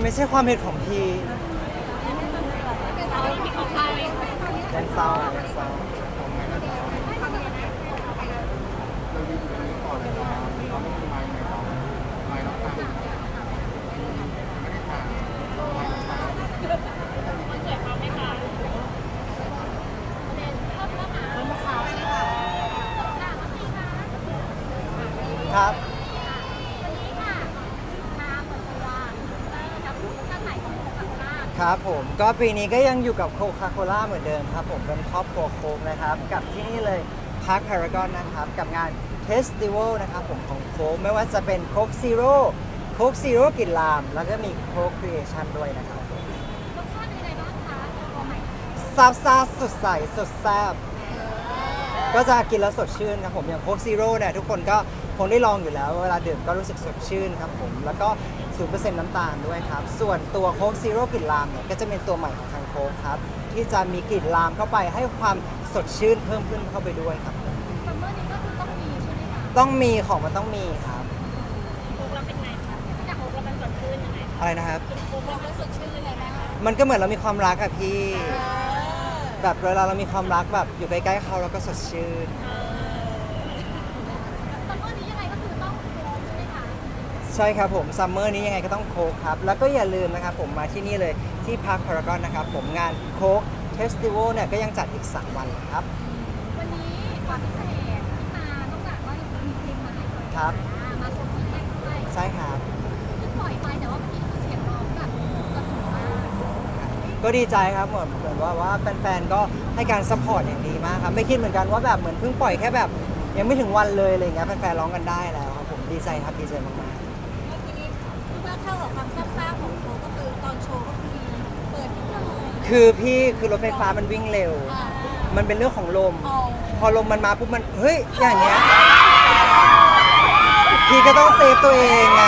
มันไม่ใช่ความผิดของพี่เราไม่มีของใครแดนเศร้าแดนเศร้า มันเกิดความไม่คาด ครับ ครับผมก็ปีนี้ก็ยังอยู่กับโคคาโคล่าเหมือนเดิมครับผมเป็นครอบครัวโค้กนะครับ กับที่นี่เลยพาร์คพารากอนนะครับ กับงานเฟสติวัลนะครับผมของโค้กไม่ว่าจะเป็นโค้กซีโร่โค้กซีโร่กลิ่นลาม แล้วก็มีโค้กครีเอชั่นด้วยนะครับซาบซ่าสดใสสดแซ่บก็จะกินแล้วสดชื่นครับผมอย่างโค้กซีโร่เนี่ยทุกคนก็คงได้ลองอยู่แล้ว เวลาดื่มก็รู้สึกสดชื่นครับผมแล้วก็ 0%น้ำตาลด้วยครับ ส่วนตัวโค้กซีโร่กลิ่นลามเนี่ยก็จะเป็นตัวใหม่ของทางโค้กครับ ที่จะมีกลิ่นลามเข้าไปให้ความสดชื่นเพิ่มขึ้นเข้าไปด้วยครับ ซัมเมอร์นี้ก็คือต้องมีใช่ไหมคะต้องมีของมันต้องมีครับ โค้กเราเป็นไงคะจากโค้กเราเป็นสดชื่นยังไงอะไรนะครับ โค้กเราเป็นสดชื่นยังไงบ้างคะมันก็เหมือนเรามีความรักอะพี่ แบบเวลาเรามีความรักแบบอยู่ใกล้ๆเขาเราก็สดชื่นซัมเมอร์นี้ยังไงก็คือต้องโค้กใช่ไหมคะ ใช่ครับผมซัมเมอร์นี้ยังไงก็ต้องโค้กครับ แล้วก็อย่าลืมนะครับผมมาที่นี่เลยที่พาร์คพารากอนนะครับผมงานโค้กเฟสติวัลเนี่ยก็ยังจัดอีก 3 วันเลยครับ วันนี้ความพิเศษที่มานอกจากว่ามีเพลงใหม่ครับอ่ามาชมคอนเทนต์ด้วยใช่ครับเพิ่งปล่อยไปแต่ว่าเมื่อกี้คือเสียงร้องแบบกระหึ่มมากก็ดีใจครับเหมือนเหมือนว่าว่าแฟนๆก็ให้การซัพพอร์ตอย่างดีมากครับไม่คิดเหมือนกันว่าแบบเหมือนเพิ่งปล่อยแค่แบบ ยังไม่ถึงวันเลยอะไรเงี้ยแฟนๆร้องกันได้แล้วครับผมดีใจครับดีใจมากเมื่อกี้นี้ เมื่อเข้ากับความซับซ้าของโชว์ก็คือตอนโชว์ก็คือมีเปิดนิดหน่อยๆคือพี่คือรถไฟฟ้ามันวิ่งเร็ว อ่ามันเป็นเรื่องของลมอ๋อพอลมมันมาปุ๊บมันเฮ้ยอย่างเงี้ยพี่ก็ต้องเซฟตัวเองไง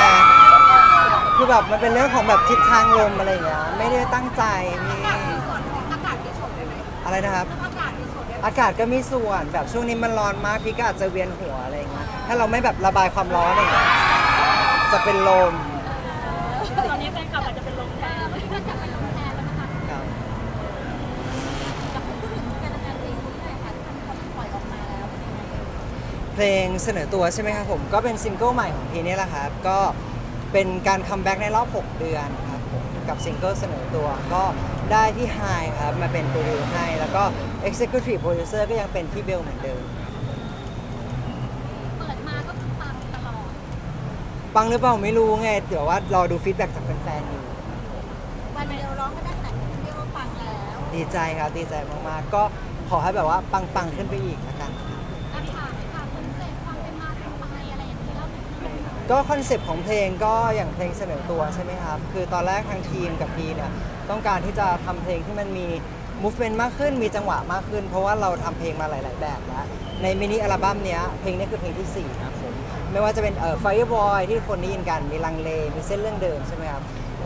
คือแบบมันเป็นเรื่องของแบบทิศทางลมอะไรเงี้ยไม่ได้ตั้งใจพี่ส่วนของอากาศมีส่วนได้ไหมอะไรนะครับ อากาศมีส่วนได้ไหมอากาศก็มีส่วนแบบช่วงนี้มันร้อนมากพี่ก็อาจจะเวียนหัวอะไรอย่างเงี้ยถ้าเราไม่แบบระบายความร้อนอะไรอย่างเงี้ยจะเป็นลม เพลงเสนอตัวใช่ไหมครับผมก็เป็นซิงเกิลใหม่ของพีนี่แหละครับก็เป็นการคัมแบ็กในรอบ 6 เดือนครับผมกับซิงเกิลเสนอตัวก็ได้ที่ไฮครับมาเป็นโปรดิวให้ แล้วก็ Executive Producer ก็ยังเป็นพี่เบลเหมือนเดิม เปิดมาก็คือปังตลอดปังหรือเปล่าไม่รู้ไงเดี๋ยวว่ารอดูฟีดแบ็กจากแฟนๆอยู่วันเดียวร้องก็ได้ขนาดนี้เรียกว่าปังแล้ว ดีใจครับดีใจมากๆ ก็ขอให้แบบว่าปังๆขึ้นไปอีกละกัน ก็คอนเซปต์ของเพลงก็อย่างเพลงเสนอตัวใช่ไหมครับ คือตอนแรกทางทีมกับพีเนี่ยต้องการที่จะทำเพลงที่มันมี movement มากขึ้นมีจังหวะมากขึ้น เพราะว่าเราทำเพลงมาหลาย ๆ แบบแล้วในมินิอัลบั้มเนี้ยเพลงนี้คือเพลงที่4ครับผมไม่ว่าจะเป็นเอ่อ Fireboy ที่คนได้ยินกันมีลังเลมีเส้นเรื่องเดิมใช่ไหมครับ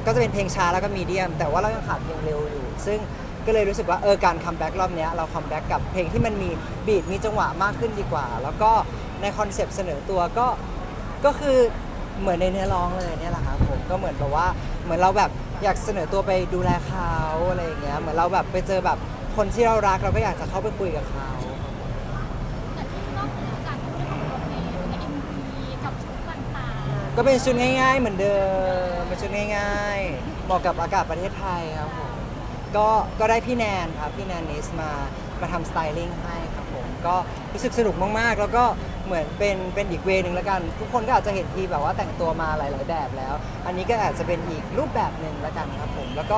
ก็จะเป็นเพลงช้าแล้วก็มีเดียม แต่ว่าเรายังขาดเพลงเร็วอยู่ ซึ่งก็เลยรู้สึกว่าเออการคัมแบ็กรอบนี้เราคัมแบ็กกับเพลงที่มันมีบีทมีจังหวะมากขึ้นดีกว่า แล้วก็ในคอนเซปต์เสนอตัวก็ ก็คือเหมือนในเนื้อร้องเลยเนี่ยแหละครับผมก็เหมือนแบบว่าเหมือนเราแบบอยากเสนอตัวไปดูแลเขาอะไรอย่างเงี้ยเหมือนเราแบบไปเจอแบบคนที่เรารักเราก็อยากจะเข้าไปคุยกับเขาแต่ที่นอกเหนือจากเรื่องของตัวเพลงในเอ็มวีกับชุดต่างๆก็เป็นชุดง่าย ๆ เหมือนเดิมเป็นชุดง่ายๆเหมาะกับอากาศประเทศไทยครับผมก็ก็ได้พี่แนนครับพี่แนนนิสมามาทำสไตลิ่งให้ครับผมก็รู้สึกสนุกมากๆ แล้วก็ เหมือนเป็นเป็นอีกเวนึงแล้วกัน ทุกคนก็อาจจะเห็นทีแบบว่าแต่งตัวมาหลาย ๆ แบบแล้ว อันนี้ก็อาจจะเป็นอีกรูปแบบหนึ่งแล้วกันครับผม แล้วก็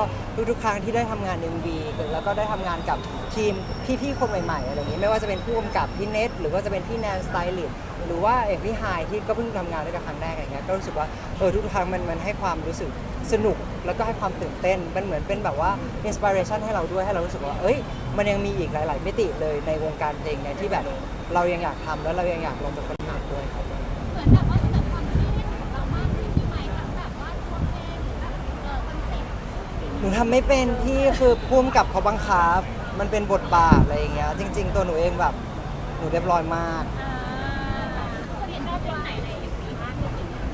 ทุกๆครั้งที่ได้ทำงาน MV แล้วก็ได้ทำงานกับทีมพี่ ๆ คนใหม่ ๆ อะไรอย่างนี้ ไม่ว่าจะเป็นผู้กำกับพี่เน็ตหรือว่าจะเป็นพี่แนนสไตลิสต์ หรือว่าเอกพี่ไฮที่ก็เพิ่งทำงานด้วยกันครั้งแรกอย่างเงี้ยก็รู้สึกว่าเออทุกครั้งมันมันให้ความรู้สึกสนุกแล้วก็ให้ความตื่นเต้นมันเหมือนเป็นแบบว่าอินสปิเรชันให้เราด้วยให้เรารู้สึกว่าเอ้ยมันยังมีอีกหลาย ๆ มิติเลยในวงการเพลงเนี่ยที่แบบเรายังอยากทำแล้วเรายังอยากลงไปค้นหาด้วยครับเหมือนแบบว่าแสดงความคิดเห็นของเรามากขึ้นที่ไหมทั้งแบบว่าตัวเพลงหรือแบบเออคอนเซ็ปต์หนูทำไม่เป็นพี่คือพุ่มกับเขาบังคับมันเป็นบทบาทอะไรอย่างเงี้ยจริง ๆ ตัวหนูเองแบบหนูเรียบร้อยมาก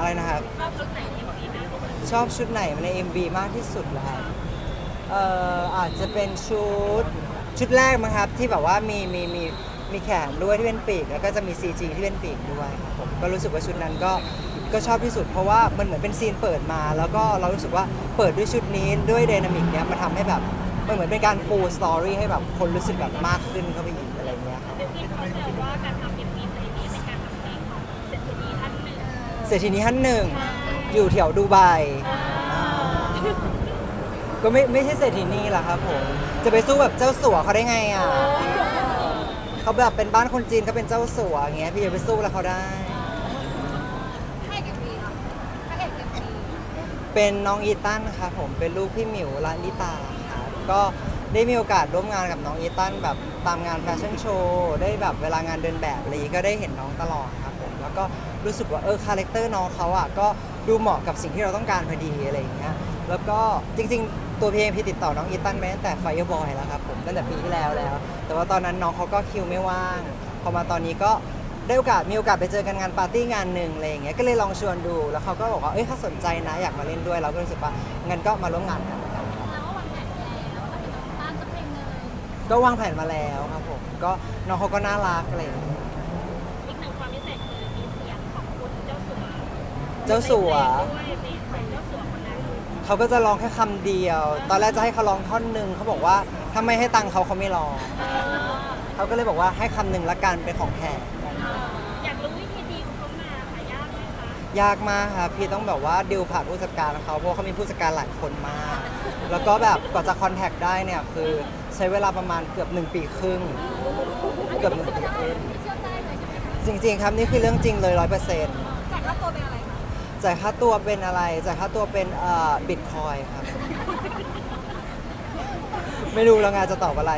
อ่าคนเห็นชอบเพลงไหนในเอ็มวีมากที่สุดอะไรนะครับชอบชุดไหนในเอ็มวีมากที่สุดชอบชุดไหนใน MV มากที่สุดแล้วเอ่ออาจจะเป็นชุดชุดแรกมั้งครับที่แบบว่ามีมีมีมีแขนด้วยที่เป็นปีกแล้วก็จะมี CG ที่เป็นปีกด้วยครับผมก็รู้สึกว่าชุดนั้นก็ก็ชอบที่สุดเพราะว่ามันเหมือนเป็นซีนเปิดมา แล้วก็เรารู้สึกว่าเปิดด้วยชุดนี้ด้วยไดนามิกเนี้ยมันทำให้แบบมันเหมือนเป็นการปูสตอรี่ให้แบบคนรู้สึกแบบมากขึ้นเข้าไปอีก เศรษฐีนี้ท่านหนึ่ง อยู่แถวดูไบก็ไม่ไม่ใช่เศรษฐีนีหรอกครับผม จะไปสู้แบบเจ้าสัวเขาได้ไงอะเขาแบบเป็นบ้านคนจีนเขาเป็นเจ้าสัวอย่างเงี้ยพี่จะไปสู้แล้วเขาได้ เป็นน้องอีตันครับผมเป็นลูกพี่หมิวลาลิตาครับก็ได้มีโอกาสร่วมงานกับน้องอีตันแบบตามงานแฟชั่นโชว์ได้แบบเวลางานเดินแบบอะไรอย่างงี้ก็ได้เห็นน้องตลอดครับผมแล้วก็ รู้สึกว่าเออคาแรคเตอร์น้องเขาอะก็ดูเหมาะกับสิ่งที่เราต้องการพอดีอะไรอย่างเงี้ยแล้วก็จริง ๆ ตัวพี่เองพี่ติดต่อน้องอีตันมาตั้งแต่ไฟบอยแล้วครับผมตั้งแต่ปีที่แล้วแล้ว แต่ว่าตอนนั้นน้องเขาก็คิวไม่ว่าง พอมาตอนนี้ก็ได้โอกาสมีโอกาสไปเจอกันงานปาร์ตี้งานหนึ่งอะไรอย่างเงี้ยก็เลยลองชวนดูแล้วเขาก็บอกว่าเอ้ยเขาสนใจนะอยากมาเล่นด้วยเราก็รู้สึกว่างั้นก็มาร่วมงานกันแล้วก็วางแผนไปแล้วว่าจะต้านสักเพลงหนึ่งก็วางแผนมาแล้วครับผมก็น้องเขาก็น่ารักอะไรอย่างเงี้ย อีกหนึ่งความพิเศษคือมีเสียงของคุณเจ้าสัว เจ้าสัวด้วยเพลงของเจ้าสัวคนนั้นเขาก็จะร้องแค่คำเดียว ตอนแรกจะให้เขาร้องท่อนหนึ่งเขาบอกว่าถ้าไม่ให้ตังค์เขาเขาไม่ร้อง เขาก็เลยบอกว่าให้คำหนึ่งละกันเป็นของแถมอยากรู้วิธีดีของเขามาค่ะยากไหมคะยากมากครับพี่ต้องแบบว่าดิวผ่านผู้จัดการเขาเพราะว่าเขามีผู้จัดการหลายคนมาก แล้วก็แบบกว่าจะคอนแทคได้เนี่ยคือใช้เวลาประมาณเกือบ1ปีครึ่ง เกือบหนึ่งปีครึ่งเชื่อได้เลยใช่ไหมคะจริงๆครับนี่คือเรื่องจริงเลยร้อยเปอร์เซ็นต์ จากค่าตัวเป็นอะไรคะ จ่ายค่าตัวเป็นอะไรจ่ายค่าตัวเป็นเอ่อบิตคอยครับ ไม่รู้แล้วงานจะตอบอะไร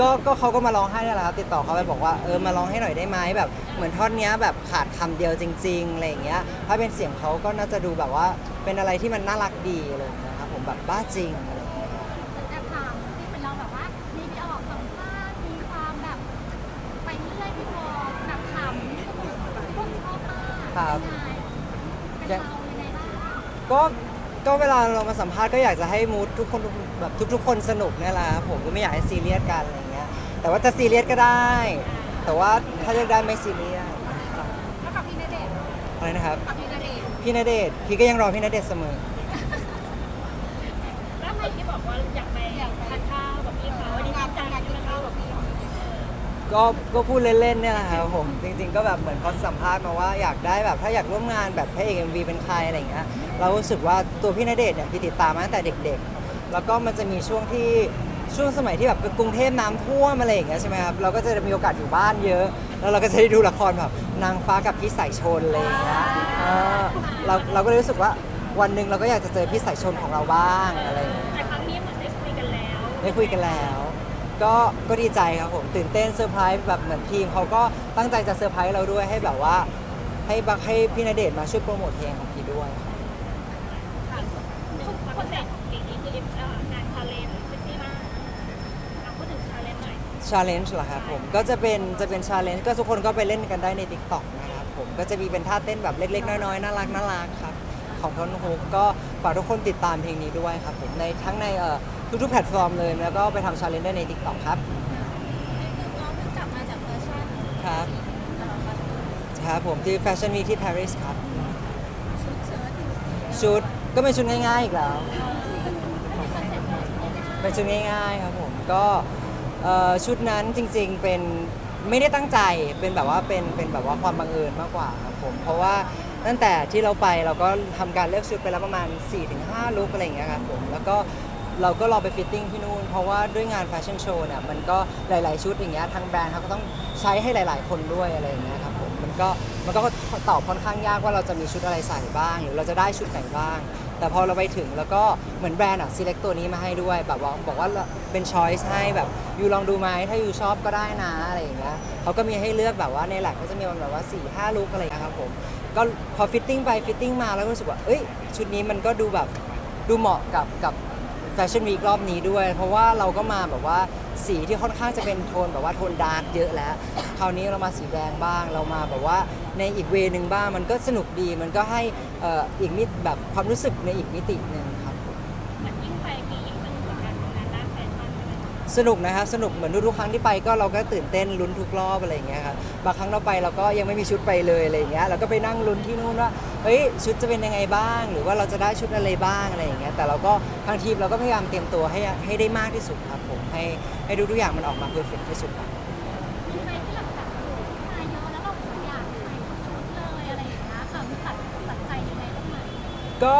ก็ก็เขาก็มาร้องให้นี่แหละครับติดต่อเขาไปบอกว่าเออมาร้องให้หน่อยได้ไหมแบบ เหมือนท่อนเนี้ยแบบขาดคำเดียวจริงๆอะไรอย่างเงี้ย ถ้าเป็นเสียงเขาก็น่าจะดูแบบว่า เป็นอะไรที่มันน่ารักดีอะไรอย่างเลยนะครับผมแบบบ้าจริงอะไรอย่างเงี้ย แอบถามที่เป็นเราแบบว่า มีไปออกสัมภาษณ์มีความแบบ ไปเรื่อยพี่พอแบบขำสนุกพวกชอบมากครับ เป็นเรายังไงบ้าง ก็ก็เวลาเรามาสัมภาษณ์ก็อยากจะให้มูดทุกคนแบบทุก ๆ คนสนุกเนี่ยแหละครับผมก็ไม่อยากให้ซีเรียสกันอะไรอย่างเงี้ยแต่ว่าจะซีเรียสก็ได้ แต่ว่าถ้าเลือกได้ไม่ซีเรียสครับแล้วกับพี่ณเดชน์อะไรนะครับ กับพี่ณเดชน์พี่ณเดชน์พี่ก็ยังรอพี่ณเดชน์เสมอ แล้วใครที่บอกว่าอยากไปทานข้าวกับพี่เขาอันนี้งานจริงจัทำงงานใช่กิไหมนคะข้าว กับพี่ก็ก็พูดเล่นๆเนี่ยแหละครับผมจริง ๆ ก็แบบเหมือนเขาสัมภาษณ์มาว่าอยากได้แบบถ้าอยากร่วมงานแบบพระเอกเอ็มวีเป็นใครอะไรอย่างเงี้ยเรารู้สึกว่าตัวพี่ณเดชน์เนี่ยพี่ติดตามมาตั้งแต่เด็ก ๆ แล้วก็มันจะมีช่วงที่ช่วงสมัยที่แบบกรุงเทพน้ำท่วมอะไรอย่างเงี้ยใช่ไหมครับเราก็จะมีโอกาสอยู่บ้านเยอะ แล้วเราก็จะได้ดูละครแบบนางฟ้ากับพี่สายชนอะไรอย่างเงี้ยเออเราเราก็เลยรู้สึกว่าวันหนึ่งเราก็อยากจะเจอพี่สายชนของเราบ้างอะไรอย่างเงี้ยแต่ครั้งนี้เหมือนได้คุยกันแล้วได้คุยกันแล้ว ก็ก็ดีใจครับผมตื่นเต้นเซอร์ไพรส์แบบเหมือนทีมเขาก็ตั้งใจจะเซอร์ไพรส์เราด้วยให้แบบว่า ให้บักให้พี่ณเดชน์มาช่วยโปรโมทเพลงของพี่ด้วยทุกคนแต่ของปีนี้คือเอ็มเอ่องานชาเลนจ์เซ็กซี่มากอะพูดถึงชาเลนจ์หน่อยชาเลนจ์เหรอครับผมก็จะเป็นจะเป็นชาเลนจ์ก็ทุกคนก็ไปเล่นกันได้ใน t ิ k t o k นะครับผมก็จะมีเป็นท่าเต้นแบบเล็ก ๆ น้อยๆน่ารักน่ารักครับ ของทอนฮุกก็ฝากทุกคนติดตามเพลงนี้ด้วยครับผมในทั้งในเอ่อ ทุกๆแพลตฟอร์มเลย แล้วก็ไปทำชาเลนจ์ได้ใน t ิ k t o k ครับเราเพิ่งกลับมาจากแฟชั่นครับแต่เราก็ครับผมที่แฟชั่นวีที่ปารีสครับ ชุดเชิ้ตชุดก็เป็นชุดง่ายๆอีกแล้วไม่มีคอนเซ็ปต์เลยใช่ไหมคะเป็นชุดง่ายๆครับผมก็เอ่อชุดนั้นจริงๆเป็นไม่ได้ตั้งใจเป็นแบบว่าเป็นเป็นแบบว่าความบังเอิญมากกว่าครับผมเพราะว่าตั้งแต่ที่เราไปเราก็ทำการเลือกชุดไปแล้วประมาณ 4-5ลุคอะไรอย่างเงี้ยครับผมแล้วก็ เราก็รอไปฟิตติ้งที่นู่น เพราะว่าด้วยงานแฟชั่นโชว์เนี่ยมันก็หลาย ๆ ชุดอย่างเงี้ยทางแบรนด์เขาก็ต้องใช้ให้หลาย ๆ คนด้วยอะไรอย่างเงี้ยครับผมมันก็มันก็ตอบค่อนข้างยากว่าเราจะมีชุดอะไรใส่บ้าง หรือเราจะได้ชุดไหนบ้าง แต่พอเราไปถึงแล้วก็เหมือนแบรนด์อะ select ตัวนี้มาให้ด้วย แบบว่าบอกว่าเป็น choice ให้แบบยูลองดูไหมถ้ายูชอบก็ได้นะอะไรอย่างเงี้ยเขาก็มีให้เลือกแบบว่าในแลกก็จะมีแบบว่า4ี่ห้าลุกอะไรอย่างเงี้ยครับผมก็พอฟิตติ้งไปฟิตติ้งมาแล้วก็รู้สึกว่าเอ้ยชุดนี้มันก็ดูแบบดูเหมาะกับกับ แฟชั่นวีครอบนี้ด้วย เพราะว่าเราก็มาแบบว่าสีที่ค่อนข้างจะเป็นโทนแบบว่าโทนดาร์กเยอะแล้ว คราวนี้เรามาสีแดงบ้าง เรามาแบบว่าในอีกเวนึงบ้าง มันก็สนุกดี มันก็ให้เอ่ออีกมิติแบบความรู้สึกในอีกมิติหนึ่งครับ เหมือนยิ่งไปปียิ่งสนุกกับการทำงานด้านแฟชั่นใช่ไหมคะสนุกนะครับ สนุกเหมือนทุกๆครั้งที่ไปก็เราก็ตื่นเต้นลุ้นทุกรอบอะไรอย่างเงี้ยครับ บางครั้งเราไปเราก็ยังไม่มีชุดไปเลยอะไรอย่างเงี้ย เราก็ไปนั่งลุ้นที่นู่นว่า เฮ้ยชุดจะเป็นยังไงบ้าง หรือว่าเราจะได้ชุดอะไรบ้างอะไรอย่างเงี้ยแต่เราก็ทางทีมเราก็พยายามเตรียมตัวให้ให้ได้มากที่สุดครับผมให้ให้ทุกๆอย่างมันออกมาเพอร์เฟกที่สุดครับมีไหมที่เราแบบโอ้โหชุดมาเยอะแล้วเราอยากใส่ทุกชุดเลยอะไรอย่างเงี้ยค่ะมีตัดตัดใจยังไงบ้างไหมก็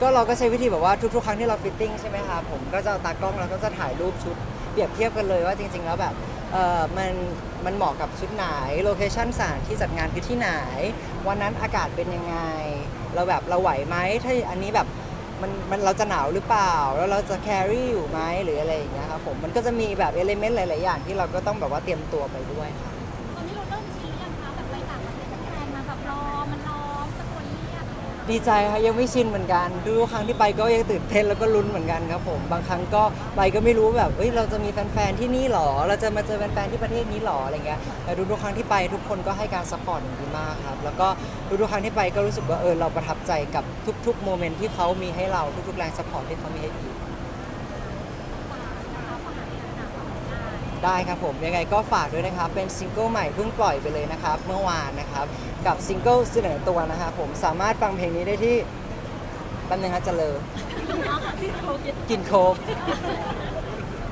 ก็เราก็ใช้วิธีแบบว่าทุกๆ ครั้งที่เราฟิตติ้งใช่ไหมครับผมก็จะเอาตากล้องเราก็จะถ่ายรูปชุดเปรียบเทียบกันเลยว่าจริง ๆ แล้วแบบ เออมันมันเหมาะกับชุดไหนโลเคชั่นสถานที่จัดงานคือที่ไหน วันนั้นอากาศเป็นยังไง เราแบบเราไหวไหมถ้าอันนี้แบบมันมันเราจะหนาวหรือเปล่า แล้วเราจะแครี่อยู่ไหมหรืออะไรอย่างเงี้ยครับผมมันก็จะมีแบบเอลิเมนต์หลาย ๆ อย่างที่เราก็ต้องแบบว่าเตรียมตัวไปด้วยครั ดีใจครับยังไม่ชินเหมือนกันทุกครั้งที่ไปก็ยังตื่นเต้นแล้วก็ลุ้นเหมือนกันครับผมบางครั้งก็ไปก็ไม่รู้แบบเฮ้ยเราจะมีแฟนๆที่นี่หรอ เราจะมาเจอแฟนๆที่ประเทศนี้หรออะไรเงี้ยแต่ทุกๆครั้งที่ไปทุกคนก็ให้การซัพพอร์ตอย่างดีมากครับแล้วก็ทุกๆครั้งที่ไปก็รู้สึกว่าเออเราประทับใจกับทุกๆโมเมนต์ที่เขามีให้เราทุกๆแรงซัพพอร์ตที่เขามีให้ดี ได้ครับผมยังไงก็ฝากด้วยนะครับ เป็นซิงเกิลใหม่เพิ่งปล่อยไปเลยนะครับ เมื่อวานนะครับ กับซิงเกิลเสนอตัวนะครับผมสามารถฟังเพลงนี้ได้ที่แป๊บนึงครับจะเลอกินโคก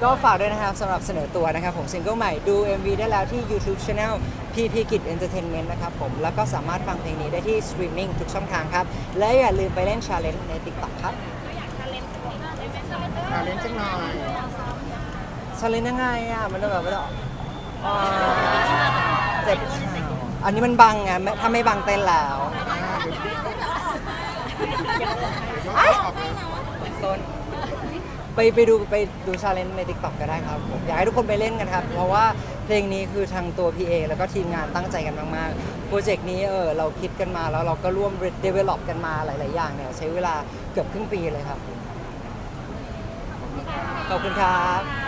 ก็ฝากด้วยนะครับสำหรับเสนอตัวนะครับ ผมซิงเกิลใหม่ดู MV ได้แล้วที่ YouTube Channel PP Kid Entertainment นะครับผมแล้วก็สามารถฟังเพลงนี้ได้ที่สตรีมมิ่งทุกช่องทางครับ และอย่าลืมไปเล่น Challenge ใน TikTok ครับก็อยากทาเลนต์สักนิดได้ไหมคะอ่าเล่นจังหน่อย ชาเลนยังไงอะมันแบบว่าอ่าเจ็บขาอันนี้มันบังไงไม่ถ้าไม่บังเต้นแล้วเดี๋ยวออกโซนไปไปดูไปดูชาเลนจ์ใน TikTok ก็ได้ครับผมอยากให้ทุกคนไปเล่นกันครับ เพราะว่าเพลงนี้คือทางตัว PA แล้วก็ทีมงานตั้งใจกันมากๆ โปรเจกต์นี้เออเราคิดกันมาแล้วเราก็ร่วม develop กันมาหลาย ๆ อย่างเนี่ยใช้เวลาเกือบครึ่งปีเลยครับ ขอบคุณครับข